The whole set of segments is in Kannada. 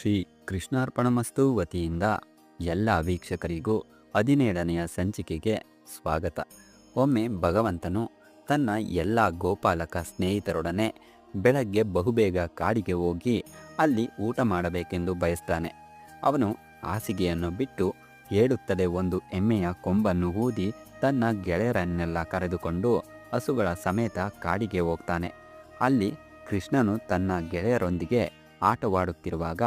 ಶ್ರೀ ಕೃಷ್ಣಾರ್ಪಣಮಸ್ತು ವತಿಯಿಂದ ಎಲ್ಲ ವೀಕ್ಷಕರಿಗೂ ಹದಿನೇಳನೆಯ ಸಂಚಿಕೆಗೆ ಸ್ವಾಗತ. ಒಮ್ಮೆ ಭಗವಂತನು ತನ್ನ ಎಲ್ಲ ಗೋಪಾಲಕ ಸ್ನೇಹಿತರೊಡನೆ ಬೆಳಗ್ಗೆ ಬಹುಬೇಗ ಕಾಡಿಗೆ ಹೋಗಿ ಅಲ್ಲಿ ಊಟ ಮಾಡಬೇಕೆಂದು ಬಯಸ್ತಾನೆ. ಅವನು ಹಾಸಿಗೆಯನ್ನು ಬಿಟ್ಟು ಏಳುತ್ತದೆ ಒಂದು ಎಮ್ಮೆಯ ಕೊಂಬನ್ನು ಊದಿ ತನ್ನ ಗೆಳೆಯರನ್ನೆಲ್ಲ ಕರೆದುಕೊಂಡು ಹಸುಗಳ ಸಮೇತ ಕಾಡಿಗೆ ಹೋಗ್ತಾನೆ. ಅಲ್ಲಿ ಕೃಷ್ಣನು ತನ್ನ ಗೆಳೆಯರೊಂದಿಗೆ ಆಟವಾಡುತ್ತಿರುವಾಗ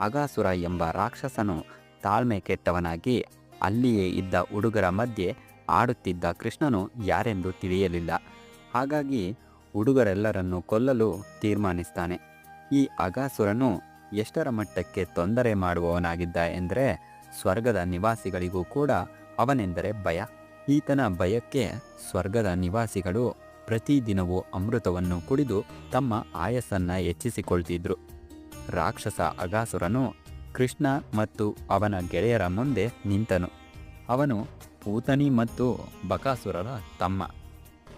ಅಗಾಸುರ ಎಂಬ ರಾಕ್ಷಸನು ತಾಳ್ಮೆ ಕೆಟ್ಟವನಾಗಿ ಅಲ್ಲಿಯೇ ಇದ್ದ ಹುಡುಗರ ಮಧ್ಯೆ ಆಡುತ್ತಿದ್ದ ಕೃಷ್ಣನು ಯಾರೆಂದು ತಿಳಿಯಲಿಲ್ಲ. ಹಾಗಾಗಿ ಹುಡುಗರೆಲ್ಲರನ್ನು ಕೊಲ್ಲಲು ತೀರ್ಮಾನಿಸ್ತಾನೆ. ಈ ಅಗಾಸುರನು ಎಷ್ಟರ ಮಟ್ಟಕ್ಕೆ ತೊಂದರೆ ಮಾಡುವವನಾಗಿದ್ದ ಎಂದರೆ ಸ್ವರ್ಗದ ನಿವಾಸಿಗಳಿಗೂ ಕೂಡ ಅವನೆಂದರೆ ಭಯ. ಈತನ ಭಯಕ್ಕೆ ಸ್ವರ್ಗದ ನಿವಾಸಿಗಳು ಪ್ರತಿದಿನವೂ ಅಮೃತವನ್ನು ಕುಡಿದು ತಮ್ಮ ಆಯಸ್ಸನ್ನು ಹೆಚ್ಚಿಸಿಕೊಳ್ತಿದ್ರು. ರಾಕ್ಷಸ ಅಗಾಸುರನು ಕೃಷ್ಣ ಮತ್ತು ಅವನ ಗೆಳೆಯರ ಮುಂದೆ ನಿಂತನು. ಅವನು ಪೂತನಿ ಮತ್ತು ಬಕಾಸುರರ ತಮ್ಮ.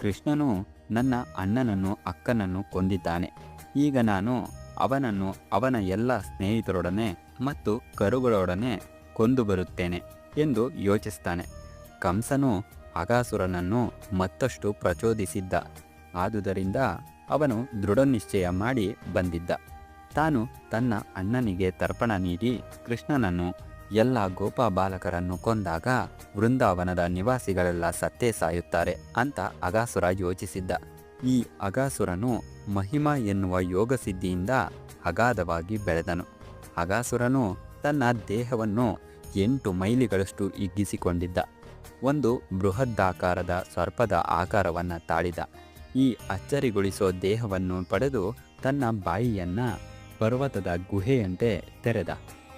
ಕೃಷ್ಣನು ನನ್ನ ಅಣ್ಣನನ್ನು, ಅಕ್ಕನನ್ನು ಕೊಂದಿದ್ದಾನೆ. ಈಗ ನಾನು ಅವನನ್ನು ಅವನ ಎಲ್ಲ ಸ್ನೇಹಿತರೊಡನೆ ಮತ್ತು ಕರುಗಳೊಡನೆ ಕೊಂದು ಬರುತ್ತೇನೆ ಎಂದು ಯೋಚಿಸ್ತಾನೆ. ಕಂಸನು ಅಗಾಸುರನನ್ನು ಮತ್ತಷ್ಟು ಪ್ರಚೋದಿಸಿದ್ದ. ಆದುದರಿಂದ ಅವನು ದೃಢನಿಶ್ಚಯ ಮಾಡಿ ಬಂದಿದ್ದ. ತಾನು ತನ್ನ ಅಣ್ಣನಿಗೆ ತರ್ಪಣ ನೀಡಿ ಕೃಷ್ಣನನ್ನು ಎಲ್ಲ ಗೋಪ ಬಾಲಕರನ್ನು ಕೊಂದಾಗ ವೃಂದಾವನದ ನಿವಾಸಿಗಳೆಲ್ಲ ಸತ್ತೇ ಸಾಯುತ್ತಾರೆ ಅಂತ ಅಗಾಸುರ ಯೋಚಿಸಿದ್ದ. ಈ ಅಗಾಸುರನು ಮಹಿಮಾ ಎನ್ನುವ ಯೋಗಸಿದ್ಧಿಯಿಂದ ಅಗಾಧವಾಗಿ ಬೆಳೆದನು. ಅಗಾಸುರನು ತನ್ನ ದೇಹವನ್ನು ಎಂಟು ಮೈಲಿಗಳಷ್ಟು ಹಿಗ್ಗಿಸಿಕೊಂಡಿದ್ದ. ಒಂದು ಬೃಹದ್ದಾಕಾರದ ಸರ್ಪದ ಆಕಾರವನ್ನು ತಾಳಿದ. ಈ ಅಚ್ಚರಿಗೊಳಿಸೋ ದೇಹವನ್ನು ಪಡೆದು ತನ್ನ ಬಾಯಿಯನ್ನ ಪರ್ವತದ ಗುಹೆಯಂತೆ ತೆರೆದ.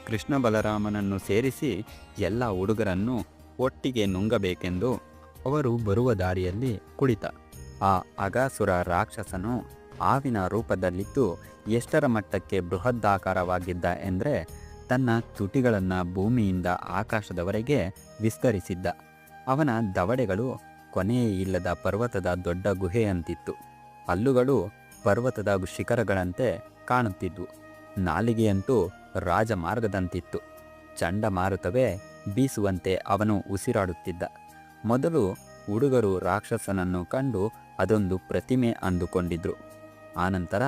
ಕೃಷ್ಣ ಬಲರಾಮನನ್ನು ಸೇರಿಸಿ ಎಲ್ಲ ಹುಡುಗರನ್ನು ಒಟ್ಟಿಗೆ ನುಂಗಬೇಕೆಂದು ಅವರು ಬರುವ ದಾರಿಯಲ್ಲಿ ಕುಳಿತ. ಆ ಅಗಾಸುರ ರಾಕ್ಷಸನು ಆವಿನ ರೂಪದಲ್ಲಿದ್ದು ಎಷ್ಟರ ಮಟ್ಟಕ್ಕೆ ಬೃಹದ್ದಾಕಾರವಾಗಿದ್ದ ಎಂದರೆ ತನ್ನ ತುಟಿಗಳನ್ನು ಭೂಮಿಯಿಂದ ಆಕಾಶದವರೆಗೆ ವಿಸ್ತರಿಸಿದ್ದ. ಅವನ ದವಡೆಗಳು ಕೊನೆಯೇ ಇಲ್ಲದ ಪರ್ವತದ ದೊಡ್ಡ ಗುಹೆಯಂತಿತ್ತು. ಹಲ್ಲುಗಳು ಪರ್ವತದ ಶಿಖರಗಳಂತೆ ಕಾಣುತ್ತಿದ್ವು ನಾಲಿಗೆಯಂತೂ ರಾಜಮಾರ್ಗದಂತಿತ್ತು ಚಂಡಮಾರುತವೇ ಬೀಸುವಂತೆ ಅವನು ಉಸಿರಾಡುತ್ತಿದ್ದ. ಮೊದಲು ಹುಡುಗರು ರಾಕ್ಷಸನನ್ನು ಕಂಡು ಅದೊಂದು ಪ್ರತಿಮೆ ಅಂದುಕೊಂಡಿದ್ರು. ಆನಂತರ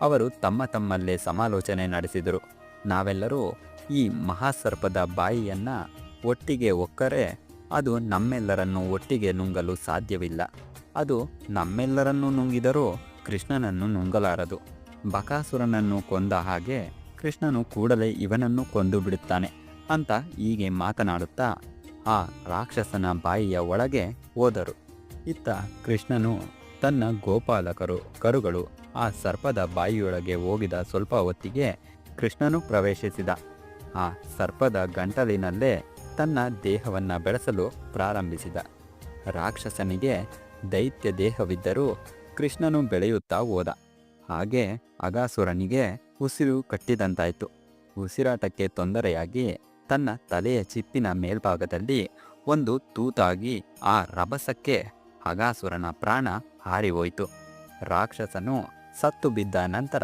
ಅವರು ತಮ್ಮ ತಮ್ಮಲ್ಲೇ ಸಮಾಲೋಚನೆ ನಡೆಸಿದರು. ನಾವೆಲ್ಲರೂ ಈ ಮಹಾಸರ್ಪದ ಬಾಯಿಯನ್ನು ಒಟ್ಟಿಗೆ ಒಕ್ಕರೆ, ಅದು ನಮ್ಮೆಲ್ಲರನ್ನು ಒಟ್ಟಿಗೆ ನುಂಗಲು ಸಾಧ್ಯವಿಲ್ಲ. ಅದು ನಮ್ಮೆಲ್ಲರನ್ನೂ ನುಂಗಿದರೂ ಕೃಷ್ಣನನ್ನು ನುಂಗಲಾರದು. ಬಕಾಸುರನನ್ನು ಕೊಂದ ಹಾಗೆ ಕೃಷ್ಣನು ಕೂಡಲೇ ಇವನನ್ನು ಕೊಂದು ಬಿಡುತ್ತಾನೆ ಅಂತ ಹೀಗೆ ಮಾತನಾಡುತ್ತಾ ಆ ರಾಕ್ಷಸನ ಬಾಯಿಯ ಒಳಗೆ ಹೋದರು. ಇತ್ತ ಕೃಷ್ಣನು ತನ್ನ ಗೋಪಾಲಕರು, ಕರುಗಳು ಆ ಸರ್ಪದ ಬಾಯಿಯೊಳಗೆ ಹೋಗಿದ ಸ್ವಲ್ಪ ಹೊತ್ತಿಗೆ ಕೃಷ್ಣನು ಪ್ರವೇಶಿಸಿದ. ಆ ಸರ್ಪದ ಗಂಟಲಿನಲ್ಲೇ ತನ್ನ ದೇಹವನ್ನು ಬೆಳೆಸಲು ಪ್ರಾರಂಭಿಸಿದ. ರಾಕ್ಷಸನಿಗೆ ದೈತ್ಯ ದೇಹವಿದ್ದರೂ ಕೃಷ್ಣನು ಬೆಳೆಯುತ್ತಾ ಹೋದ. ಹಾಗೆ ಅಗಾಸುರನಿಗೆ ಉಸಿರು ಕಟ್ಟಿದಂತಾಯಿತು. ಉಸಿರಾಟಕ್ಕೆ ತೊಂದರೆಯಾಗಿ ತನ್ನ ತಲೆಯ ಚಿಪ್ಪಿನ ಮೇಲ್ಭಾಗದಲ್ಲಿ ಒಂದು ತೂತಾಗಿ ಆ ರಭಸಕ್ಕೆ ಅಗಾಸುರನ ಪ್ರಾಣ ಹಾರಿಹೋಯಿತು. ರಾಕ್ಷಸನು ಸತ್ತು ಬಿದ್ದ ನಂತರ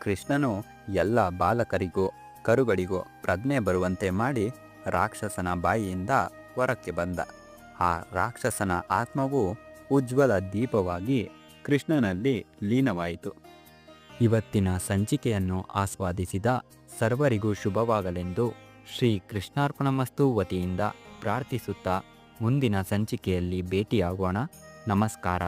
ಕೃಷ್ಣನು ಎಲ್ಲ ಬಾಲಕರಿಗೂ ಕರುಗಳಿಗೂ ಪ್ರಜ್ಞೆ ಬರುವಂತೆ ಮಾಡಿ ರಾಕ್ಷಸನ ಬಾಯಿಯಿಂದ ಹೊರಕ್ಕೆ ಬಂದ. ಆ ರಾಕ್ಷಸನ ಆತ್ಮವು ಉಜ್ವಲ ದೀಪವಾಗಿ ಕೃಷ್ಣನಲ್ಲಿ ಲೀನವಾಯಿತು. ಇವತ್ತಿನ ಸಂಚಿಕೆಯನ್ನು ಆಸ್ವಾದಿಸಿದ ಸರ್ವರಿಗೂ ಶುಭವಾಗಲೆಂದು ಶ್ರೀ ಕೃಷ್ಣಾರ್ಪಣಮಸ್ತು ವತಿಯಿಂದ ಪ್ರಾರ್ಥಿಸುತ್ತಾ ಮುಂದಿನ ಸಂಚಿಕೆಯಲ್ಲಿ ಭೇಟಿಯಾಗೋಣ. ನಮಸ್ಕಾರ.